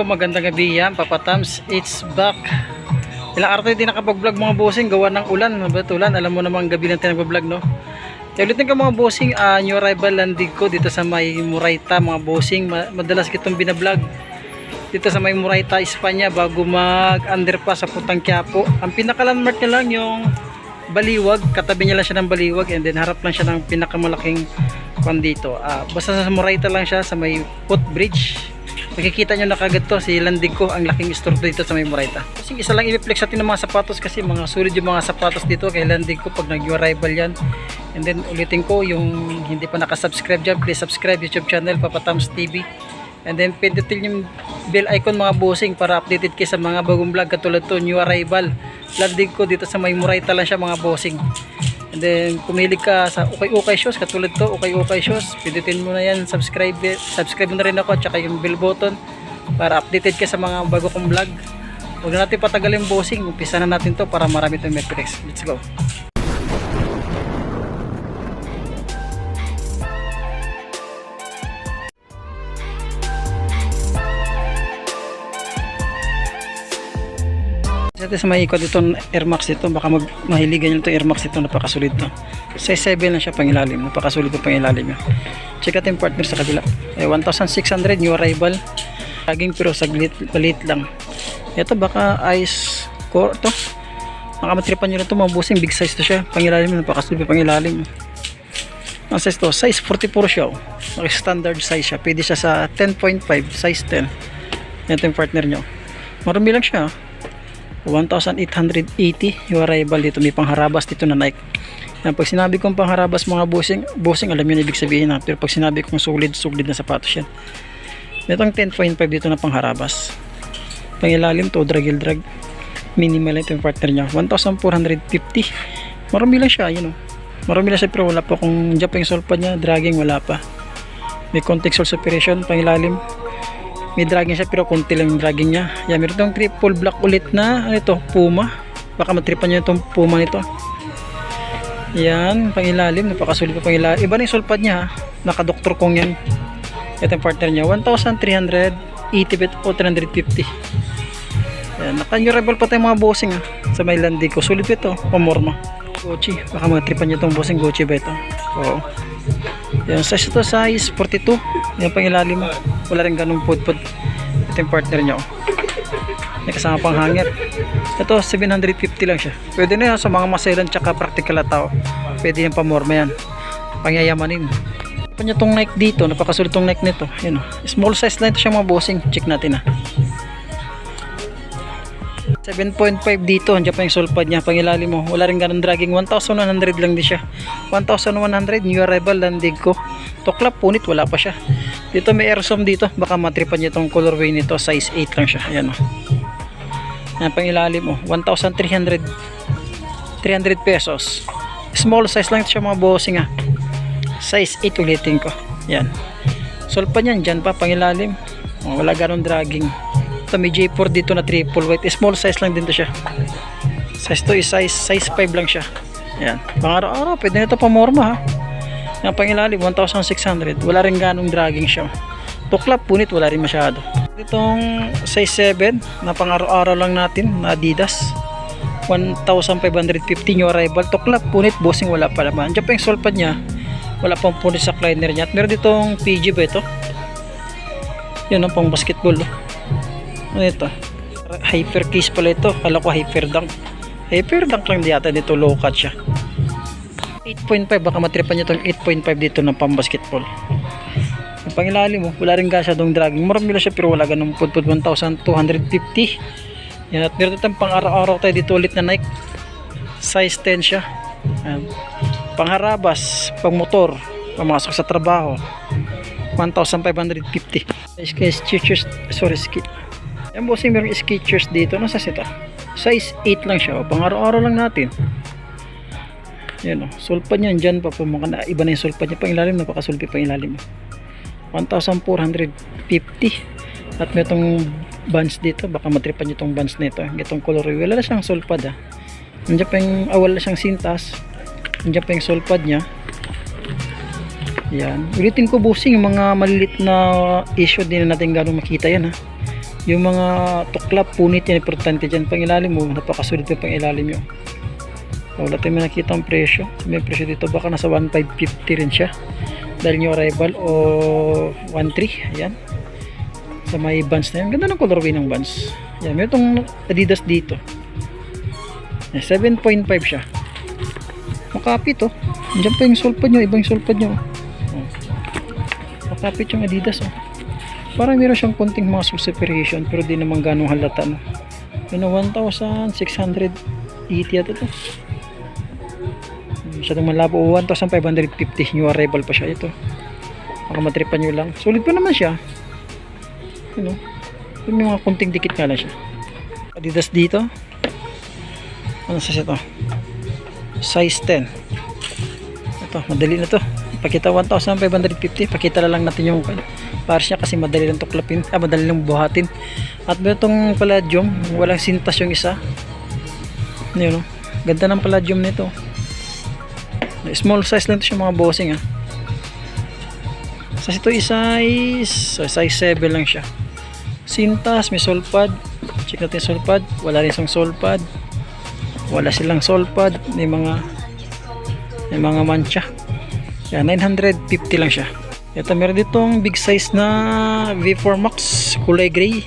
Ko, magandang gabi yan, Papa Tams. It's back. Ilang araw tayo din nakapag-vlog mga bossing, gawa ng ulan, mabatulan. Alam mo namang gabi lang tayo nagpa-vlog, no? Kaya ulitin ko mga bossing, ah, new arrival landing ko dito sa may Murayta, mga bossing. Ma- madalas kitong binablog dito sa may Murayta, Espanya, bago mag-underpass sa Putang Quiapo. Ang pinaka-landmark niya lang yung baliwag, katabi niya lang siya ng baliwag and then harap lang siya ng pinakamalaking kwan dito. Ah, basta sa Murayta lang siya sa may footbridge. Makikita nyo na kagad to, si landing ko, ang laking store dito sa may. Kasi isa lang i-flex natin ng mga sapatos kasi mga sulit yung mga sapatos dito kay landing ko pag nag-arrival yan. And then ulitin ko yung hindi pa nakasubscribe dyan, please subscribe YouTube channel Papa Tams TV. And then pindutin yung bell icon mga bossing para updated kayo sa mga bagong vlog katulad to new arrival. Landing ko dito sa may lang siya mga bossing. And then pumilig ka sa Okay Okay Shows katulad to Okay Okay Shows. Pindutin mo na yan, subscribe subscribe mo na rin ako at saka yung bell button para updated ka sa mga bago kong vlog. Huwag na natin patagalin bossing. Umpisa na natin to para marami tayong metrics. Let's go. Dito sa may ikot itong Air Max ito, baka mag mahiligan nyo itong Air Max ito, napakasulit to. Size 7 lang siya pangilalim, napakasulit po pangilalim yun. Check natin partner sa kabila. Eh, 1,600 new arrival. Laging pero saglit, palit lang. Ito baka ice core to. Baka matripan nyo na ito, mga big size to siya. Pangilalim, napakasulit po pangilalim. Ang size to, size 44 siya. Oh. Standard size siya. Pwede siya sa 10.5, size 10. Ito yung partner nyo. Marami lang siya. oh. 1,880 yung arrival dito may pangharabas dito na Nike. Yan, pag sinabi kong pangharabas mga bossing bossing alam yun ibig sabihin na pero pag sinabi kong solid solid na sapatos yan. Itong 10.5 dito na pangharabas. Pangilalim to dragil drag. Minimal ito yung partner nya 1,450 marami lang siya yun o marami lang siya pero wala pa kung dyan pa yung solpad nya dragging wala pa. May contact soul separation pangilalim may dragging siya pero konti lang yung dragging niya. Yan meron itong triple black ulit na ano ito puma. Baka matripan nyo itong puma nito. Yan pangilalim. Napakasulit pa pangilalim. Iba na yung sulpad niya naka doktor kong yan. Ito yung partner niya. 1,380 bit o 350 yan naka durable pa tayo mga bossing ha? Sa may landi ko. Sulit ito. Pamorma Gucci. Baka matripan nyo itong bossing Gucci ba ito? Oo yan, size ito size 42. Yan pang ilalim mo. Wala rin ganung pud-pud. Ito yung partner niya. oh. May kasama pang hanger. Ito 750 lang siya. Pwede na yan sa mga maselan tsaka practical na tao. Pwede yung pamorma yan. Pangyayamanin. Pa niya tong Nike dito. Napakasulit tong Nike nito. Yan oh. Small size lang ito siya mga bossing. Check natin ah. 7.5 dito, andiyan pa yung sulpad niya, pangilalim mo. Wala rin ganun dragging, 1,100 lang din siya. 1,100 new arrival landig ko. Tuklap, punit, wala pa siya. Dito may airsom dito, baka matripan niya itong colorway nito, size 8 lang siya. Ayan o. Yan, pangilalim mo, 1,300 300 pesos. Small size lang siya mga bossing ha. Size 8 ulitin ko. Yan. Sulpad niyan, dyan pa, pangilalim. Oh, wala ganun dragging. Ito may J4 dito na triple white. Small size lang din to siya. Size to is size, size 5 lang siya. Yan. Pang araw-araw, pwede na ito pamorma ha. Yan pangilalim, 1,600. Wala rin ganong dragging siya. Tuklap, punit, wala rin masyado. Itong size 7 na pang araw-araw lang natin na Adidas. 1,550 new arrival. Tuklap, punit, bossing, wala pa naman. Diyan pa yung solpad niya. Wala pang punit sa kleiner niya. At meron ditong PG ba ito? Yun ang pang basketball. oh. Ano ito? Hyper case pala ito. Kala ko hyper dunk. Hyper dunk lang di yata dito. Low cut siya. 8.5. Baka matripan niya itong 8.5 dito ng pang basketball. Ang pangilalim mo. Wala rin gasya dong dragging. Marami lang siya pero wala ganun pudpud 1,250. Yan at meron itong pang araw-araw tayo dito ulit na Nike. Size 10 siya. Ayan. Pangharabas, pang motor, pamasok sa trabaho. 1,550. Skechers, sorry, ski. Yan bossing meron Skechers dito. Nasa sita? Size 8 lang siya. O, pang araw-araw lang natin. Yan o. Sulpad niyan dyan pa. Pumaka na, iba na yung sulpad niya. Pang ilalim. Napakasulpi pang ilalim. 1,450. At may itong bands dito. Baka matripan niyo itong bands nito. Itong color. Wala na siyang sulpad ah. Nandiyan pa yung, ah, wala siyang sintas. Nandiyan pa yung sulpad niya. Yan. Ulitin ko busing yung mga malilit na issue din na natin gano'ng makita yan ha. Yung mga tuklap, punit yan, importante dyan. Pang ilalim mo, napakasulit yung pang ilalim yun. Wala tayong nakita ang presyo. May presyo dito baka nasa 1,550 rin siya. Dahil yung arrival o 1,3. Ayan. Sa may Vans na yan. Ganda ng colorway ng Vans. Ayan. May itong Adidas dito. Ayan, 7.5 siya. Makapit oh. Diyan pa yung sulpad nyo. Ibang sulpad nyo. Oh. Makapit yung Adidas oh. Parang meron siyang konting mga sole separation pero di naman ganong halata no. Yun, 1,680 yata to. Masyadong malabo. 1,550 new arrival pa siya ito. Baka matripan nyo lang. Sulit pa naman siya. Yun o. Yung may mga kunting dikit nga lang siya. Adidas dito. Ano sa ito? Size 10. Ito, madali na to. Pakita 1,550. Pakita lang natin yung pares niya kasi madali lang tuklapin. Ah, madali lang buhatin. At itong palladium. Walang sintas yung isa. Yun o. Ganda ng palladium nito. Small size lang ito siya mga bossing ah. Sa ito is size, size 7 lang siya. Sintas, may solpad. Check natin solpad. Wala rin isang solpad. Wala silang solpad. May mga may mga mancha. Yan, 950 lang siya. Ito, meron ditong big size na V4 Max kulay gray.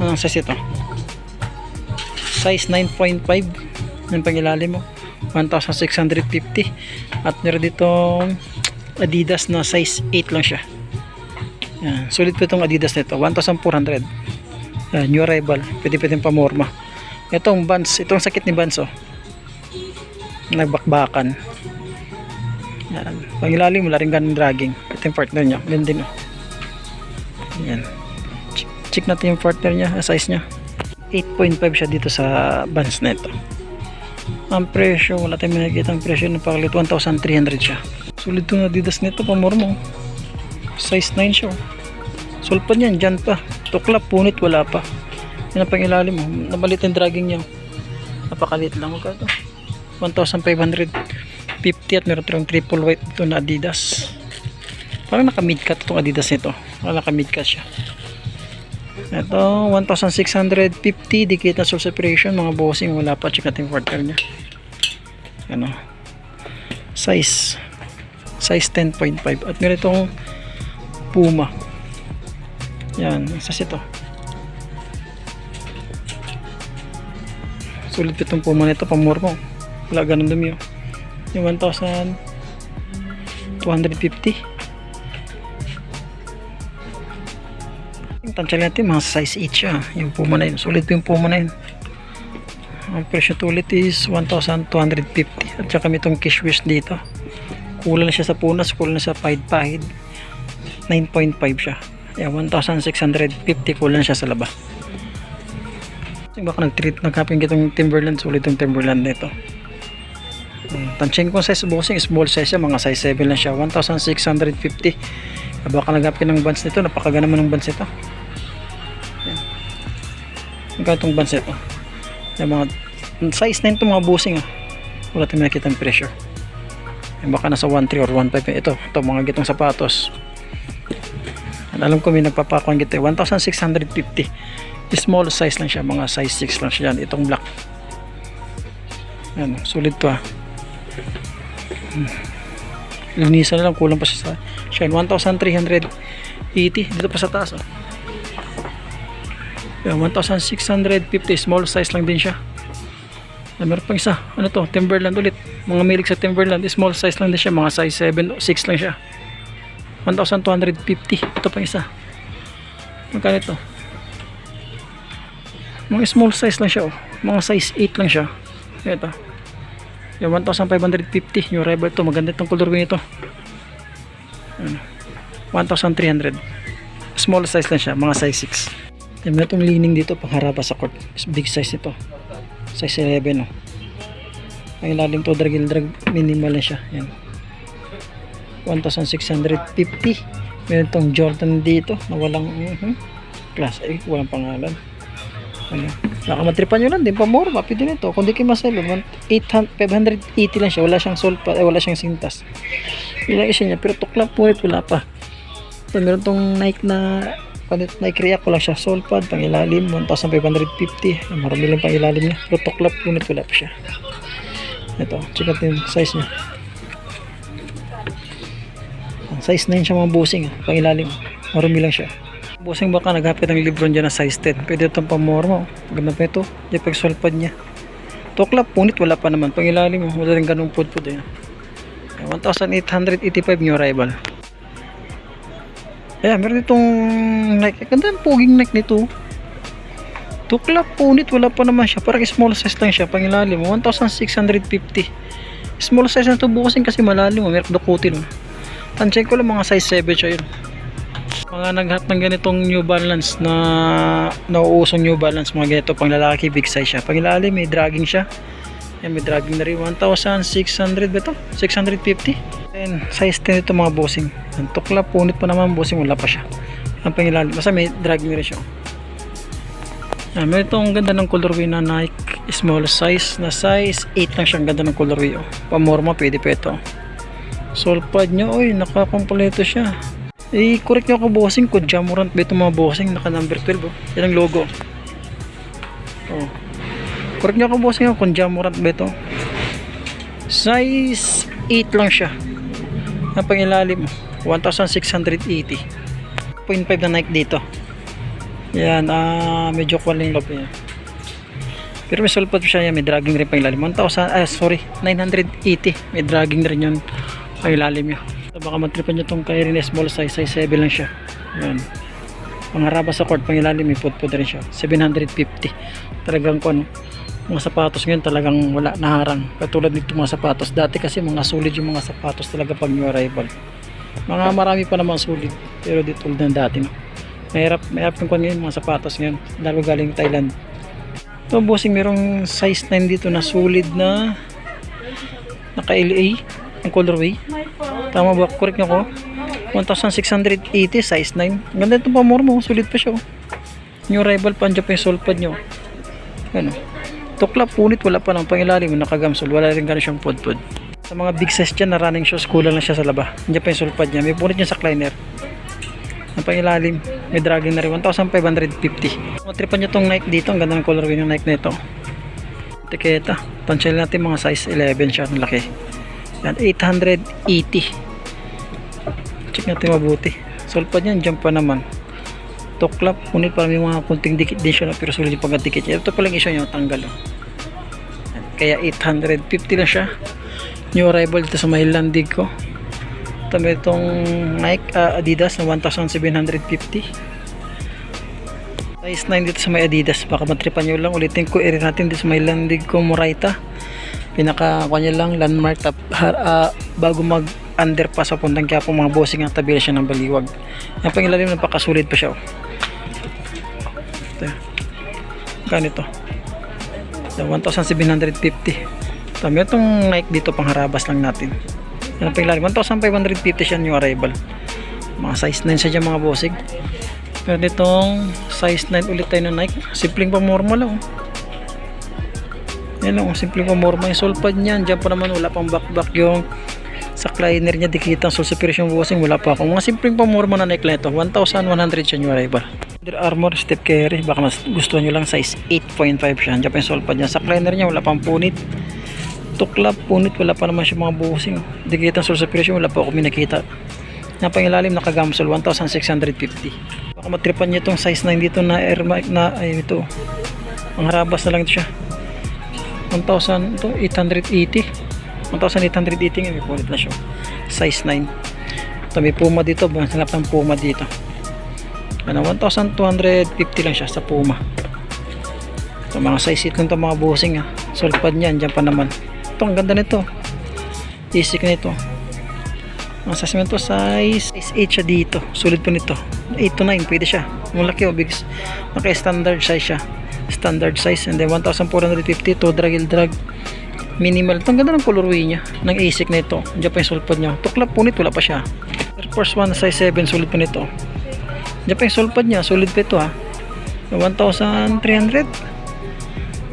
Anong size ito? Size 9.5 yung pangilalim mo. 1,650 at meron ditong Adidas na size 8 lang siya. Yan, sulit po itong Adidas nito. 1,400. Yan, new arrival. Pwede pwedeng pamorma. Itong Vans, itong sakit ni Vans oh. Nagbakbakan. Yan. Pangilalim, wala rin ganun dragging. Ito yung partner niya. Ganun din oh. Yan. Check, natin yung partner niya, size niya. 8.5 siya dito sa Vans na ito. Ang presyo, wala tayong makikita ang presyo ng pakalit 1,300 siya. Sulit itong Adidas nito, pamormo. Size 9 siya. oh. Sulpad niyan, dyan pa. Tuklap, punit, wala pa. Yan ang pangilalim mo. Nabalit yung dragging niya. Napakalit lang. Magka ito. 1,550 at meron tayong triple white ito na Adidas. Parang naka midcat itong Adidas nito. Parang naka midcat siya. Ito, 1,650 dikit na source separation. Mga bossing, wala pa. Check natin quarter niya. Ano? Size. Size 10.5. At meron itong Puma. Yan, isa ito. Sulit itong Puma nito, pamor mo. Wala ganun dumi oh. Yung 1,250. Yung tansya natin, mga size 8 siya. Yung Puma na yun. Sulit pa yung Puma na yun. Ang presyo to ulit is 1,250. At saka may itong kish wish dito. Kulang na siya sa punas, kulang na sa pahid-pahid. 9.5 siya. Yeah, 1,650 kulang siya sa laba. Baka nag-treat, nag-happing itong Timberland, sulit yung Timberland nito. Tansyain ko size bossing, small size siya, mga size 7 lang siya, 1,650. Baka nag-happing ng bands nito, napakagana naman ng bands nito. Magkano itong bands nito? Yung mga size 9 itong mga bossing ah. Wala tayong nakita ng pressure. Yung baka nasa 1.3 or 1.5 ito, ito mga gitong sapatos. At alam ko may nagpapakuan gito, 1,650. Small size lang siya, mga size 6 lang siya yan. Itong black. Yan, sulit to ah. Hmm. Linisan na lang, kulang pa siya sa shine. 1,380 dito pa sa taas oh. Yan, 1,650 small size lang din siya. Ah, meron pang isa. Ano to? Timberland ulit. Mga milig sa Timberland. Small size lang din siya. Mga size 7 o 6 lang siya. 1,250. Ito pang isa. Magkano ito? Mga small size lang siya. Oh. Mga size 8 lang siya. Ito. Yung 1,550. Yung rebel to. Maganda itong color nito. Ano? 1,300. Small size lang siya. Mga size 6. Yan, meron itong leaning dito. Pangharapa sa court. Big size ito. Size 11. Oh. Ang ilalim to drag drag minimal na siya. Yan. 1,650. Meron itong Jordan dito na walang uh class A, walang pangalan. Ano? Baka matripan nyo lang din, pamorma, pwede nito. Kung di kayo masalo, 800 580 lang siya, wala siyang sol pa, eh, wala siyang sintas. Yun lang isa niya, pero tuklap punit, wala pa. So, meron tong Nike na na i-react ko lang siya. Soul pad, pang ilalim, 1,550. Ah, Marami lang pang ilalim niya. Pero tuklap unit wala pa siya. Ito, check natin yung size niya. Ang Size 9 siya mga busing. ah. Pang ilalim. Marami lang siya. Busing baka naghapit ng libro dyan na size 10. Pwede itong pamorma. oh. Ganda pa ito. Diyan pag soul pad niya. Tuklap punit wala pa naman. Pang ilalim. oh. Wala rin ganung pud-pud. Eh. 1,885 new arrival. Ayan, meron itong Nike. Ganda ang puging Nike nito. Tuklap punit, wala pa naman siya. Parang small size lang siya, pangilalim. 1,650. Small size na ito bukasin kasi malalim. oh. Meron. Oh. Tansya ko lang mga size 7 siya yun. Mga naghat ng ganitong New Balance na nauusong New Balance. Mga ganito pang lalaki, big size siya. Pangilalim, may dragging siya. Yan, may dragging na rin. 1,600 ba ito? 650. And size 10 ito mga bossing. Ang tukla, punit pa naman bossing. Wala pa siya. Ang pangilalim. Basta may dragging rin siya. Ah, may itong ganda ng colorway na Nike small size na size 8 lang siya ang ganda ng colorway oh. pamorma pwede pa ito sole pad nyo oy nakakompleto siya eh correct nyo ako bossing kung jamurant ba ito mga bossing naka number 12 oh. yan ang logo. Oh. correct nyo ako bossing oh, kung jamurant ba ito. Size 8 lang siya. Ang pangilalim 1680 0.5 na Nike dito. Yan ah medyo kwaling loob niya. Pero may sulpot siya yan may dragging rin pang ilalim 1000 ah sorry 980 may dragging rin yun pang ilalim niya so, baka matripan nyo tong kay small size size 7 lang siya. Yan pangaraba sa court pang ilalim may putput rin siya. 750 talagang kung mga sapatos ngayon talagang wala naharang. Katulad nito mga sapatos. Dati kasi mga solid yung mga sapatos talaga pag new arrival. Mga marami pa naman solid pero di tulad ng dati no? Mahirap mahirap yung kung ngayon mga sapatos ngayon. Lalo galing Thailand. Ito bossing merong size 9 dito na solid na naka LA ang colorway. Tama ba? Correct nyo ko 1680 size 9 ganda itong pamor mo. Solid pa siya oh. new rival pa andyan pa yung solpad nyo ano? Tuklap punit wala pa ng pangilalim nakagamsol. Wala rin ganun siyang podpod sa mga big size dyan na running shoes kulang lang siya sa laba. Andyan pa yung solpad niya. May punit niya sa kleiner ang pangilalim may dragging na rin. 1,550 matripan nyo tong Nike dito. Ang ganda ng colorway ng Nike nito tiketa tansya natin mga size 11 siya. Ang laki yan 880 check natin mabuti. Sulpad yan dyan pa naman. Tuklap ngunit parang may mga kunting dikit din siya no? pero sulit yung pagkadikit niya. Ito palang isa niya tanggal oh. Kaya 850 lang siya. New arrival dito sa may landig ko ito may itong Nike ah, Adidas na 1750 size 9 dito sa may Adidas. Baka matripan nyo lang ulitin ko. I natin dito sa may landig ko Moraita pinaka kanya lang landmark tap, ah, bago mag underpass papuntang kaya po mga bossing ang tabi siya ng baliwag. Yan pang ilalim napakasulit pa siya oh. ito. Ganito. Ito 1750 tama itong Nike dito pang harabas lang natin. Yan pang ilalim 1550 siya new arrival. Mga size 9 siya dyan mga bossing. Pero ditong size 9 ulit tayo ng Nike. Simpleng pamorma lang oh. Yan lang oh, simpleng pamorma yung sulpad niyan. Dyan pa naman wala pang back-back yung sa kleiner niya. Dikita so sa yung bossing wala pa ako. Mga simpleng pamorma na Nike lang ito 1,100 siya new arrival. Under Armour step carry baka mas gusto nyo lang size 8.5 siya. Dyan pa yung sulpad niya. Sa kleiner niya wala pang punit. Tuklap punit wala pa naman siya mga bossing dikita sa superior wala pa ako minakita na pangilalim nakagamsol 1,650 baka matripan niya itong size 9 dito na Air Max na ay ito. Ang harabas na lang ito siya 1,000 ito 880 1,880 nga may punit na siya. Size 9 ito may puma dito hanap ng puma dito. Ano 1,250 lang siya sa puma. Ito mga size 8 lang ito mga bossing ha sulpad niyan dyan pa naman. Ito ang ganda nito. Isik na ito ang size nito size size 8 siya dito. Sulit pa nito. 8 to 9 pwede siya. Malaki o big naka standard size siya standard size and then 1,450 to drag il drag. Minimal. Ito ang ganda ng colorway niya ng ASIC na ito. Dyan pa niya. Tuklap punit wala pa siya. Air Force 1 size 7 sulit pa nito. Dyan pa niya sulit pa ito ha. 1,300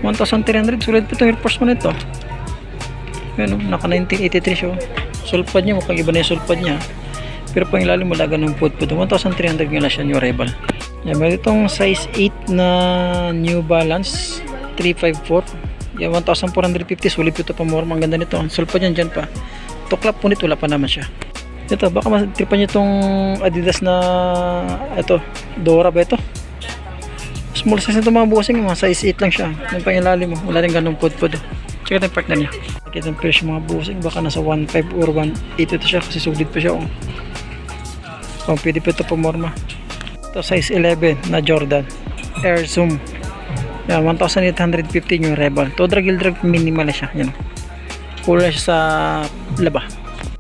1,300 sulit pa ito Air Force 1 ito. Yun o naka 1983 siya oh. sulpad niya mukhang iba na yung sulpad niya pero pang ilalim wala ganun put put 1,300 nga lang siya new arrival Yan, meron itong size 8 na New Balance 354. Yan, 1,450. Sulit ito pa more. Ang ganda nito. Sulpa dyan dyan pa. Tuklap punit, wala pa naman siya. Ito, baka matripan nyo itong Adidas na ito, Dora ba ito? Small size nito mga bossing, mga size 8 lang siya. Yung pangilalim mo, wala rin ganun pod-pod. Check natin partner niya. Nakita yung presyo mga bossing, baka nasa 1.5 or 1.8 ito siya kasi sulit pa siya. Oh. Oh, pwede pa ito pumorma. Ito size 11 na Jordan. Air Zoom. Yan, 1,850 yung Rebel. To drag drag minimal siya. Yan. Pula siya sa laba.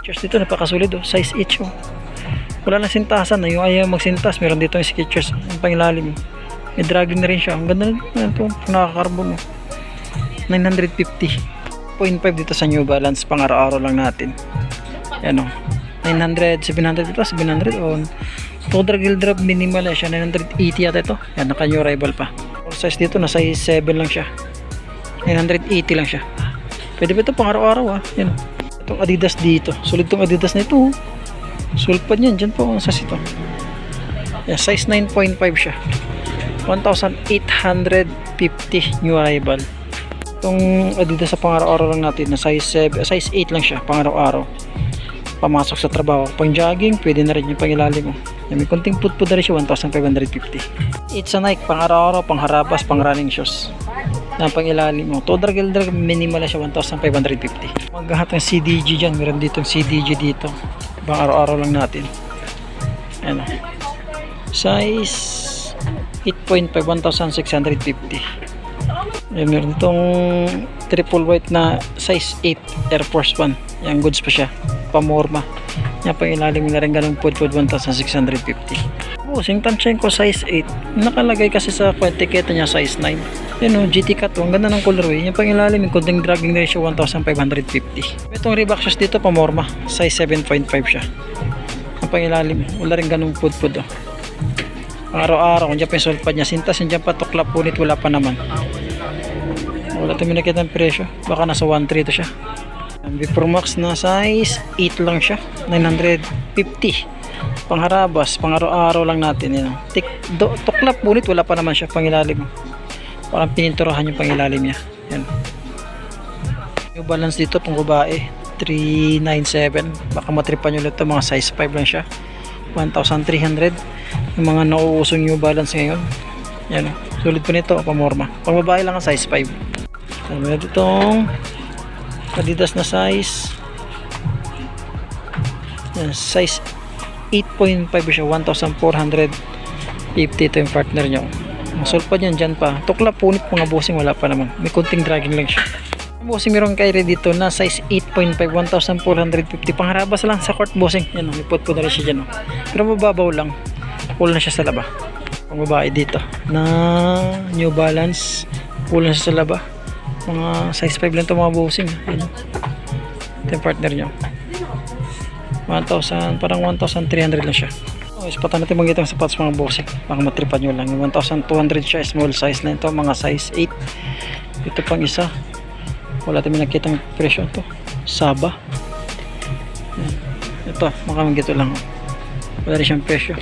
Skechers dito napakasulit oh. Size 8 oh. Wala na sintasan na yung ayaw magsintas. Meron dito yung Skechers ang pangilalim. May dragging na rin siya. Ang ganda na ito. Nakakarbon oh. 950. 0.5 dito sa New Balance. Pang araw-araw lang natin. Yan oh. 900, 700 dito. 700 on. To drag drag minimal na siya. 980 yata ito. Yan naka new arrival pa. All size dito na size 7 lang siya. 980 lang siya. Pwede ba ito pang araw-araw ah. Yan. Itong Adidas dito. Sulit tong Adidas na ito. oh. Sulpad yan. Diyan po ang size ito. Yeah, size 9.5 siya. 1,850 new arrival. Itong Adidas sa pang-araw-araw lang natin na size 7, size 8 lang siya pang-araw-araw. Pamasok sa trabaho. Pang jogging, pwede na rin yung pangilalim may konting put-put na rin siya, 1,550. It's a Nike, pang-araw-araw, pang-harabas, pang-running shoes. Na pangilalim mo. To drag drag minimal na siya 1,550. Maghahat ng CDG dyan. Meron dito CDG dito. Pang araw-araw lang natin. Ano. Size 8.5 1,650. Ayan, meron ditong triple white na size 8 Air Force 1. Yan goods pa siya. Pamorma. Yan pang ilalim na rin ganun pod pod 1,650. Busing tansyain ko size 8. Nakalagay kasi sa etiketa niya size 9. Yan o, GT Cut. Ang ganda ng colorway. Yung pang ilalim, yung konting dragging ratio 1,550. Itong Reebok shoes dito, pamorma. Size 7.5 siya. Ang pang wala rin ganung pud-pud oh. Araw-araw, kung dyan pa yung sulpad niya, sintas yung dyan pa tuklap punit, wala pa naman. Wala tayo nakita ng presyo. Baka nasa 1.3 to siya. Ang Big Max na size 8 lang siya. 950. Pangharabas, pang araw-araw lang natin. Yan. Tik, do, tuklap punit, wala pa naman siya pangilalim. Parang pininturahan yung pangilalim niya. Yan. Yung balance dito pang babae. 397. Baka matripan nyo ulit. Mga size 5 lang siya. 1,300 yung mga nauusong new balance ngayon yan o sulit po nito pamorma pang babae lang ang size 5 so, meron itong adidas na size. Yan, size 8.5 siya 1,450 ito yung partner nyo. Masulpad yan dyan pa. Tukla punit mga bossing wala pa naman. May kunting dragging lang siya. Bossing meron kay dito na size 8.5 1,450 pangharabas lang sa court bossing. Yan o ipot po na rin siya dyan o pero mababaw lang. Full na siya sa laba. Pang babae dito. Na new balance. Full na siya sa laba mga size 5 lang ito mga bossing yan o ito yung partner nyo 1,000 parang 1,300 lang siya. Oh, ispatan natin mga itong sapatos mga bossing baka matripan nyo lang. 1,200 siya small size na ito mga size 8 ito pang isa. Wala tayo nakitang presyo ito Saba. Ito makamang gito lang. Wala rin siyang presyo.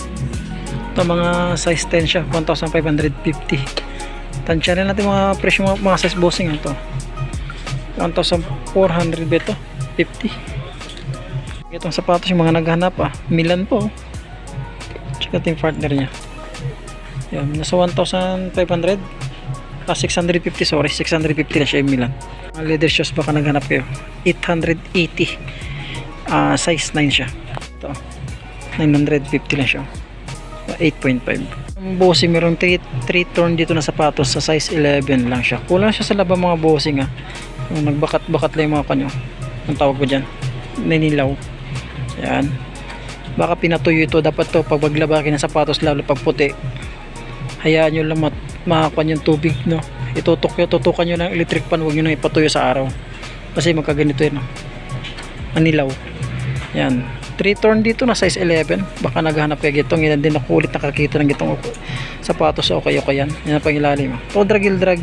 Ito mga size 10 siya 1,550 tansya rin natin mga presyo mga, mga size bossing ito 1,400 ba ito? 50 itong sapatos yung mga naghanap ah. Milan po. Check natin partner niya. Yan nasa 1,500 ah 650 sorry. 650 na siya yung Milan. Mga leather shoes baka naghanap kayo. 880 ah size 9 siya. Ito 950 lang siya. 8.5 ang bossing meron 3, 3 turn dito na sapatos sa size 11 lang siya. Kulang siya sa laba mga bossing ah. Yung nagbakat-bakat lang yung mga kanyo. Ang tawag ko dyan ninilaw. Yan. Baka pinatuyo ito. Dapat to pag maglaba ng sapatos lalo pag puti. Hayaan nyo lang mat makakuan yung tubig no? Itutok nyo tutukan nyo ng electric pan huwag nyo nang ipatuyo sa araw. Kasi magkaganito yun no? manilaw. Yan 3 turn dito na size 11 baka naghahanap kayo gitong yan din ako ulit nakakita ng gitong sapatos o kayo kayan yan ang pangilalim to drag drag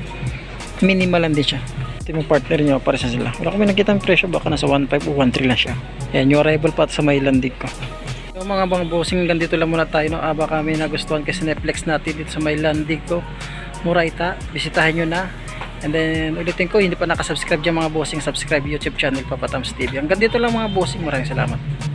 minimal lang din siya ito yung partner nyo para sa sila wala kami nakita ng presyo baka nasa 1.5 o 1.3 lang siya yan yung arrival pa sa may landig ko So mga bang bossing, ganito lang muna tayo. No? Ah, baka may nagustuhan kasi Netflix natin dito sa may Landico, Murayta. Bisitahin nyo na. And then, ulitin ko, hindi pa nakasubscribe dyan mga bossing, subscribe YouTube channel Papatams TV. Hanggang dito lang mga bossing, maraming salamat.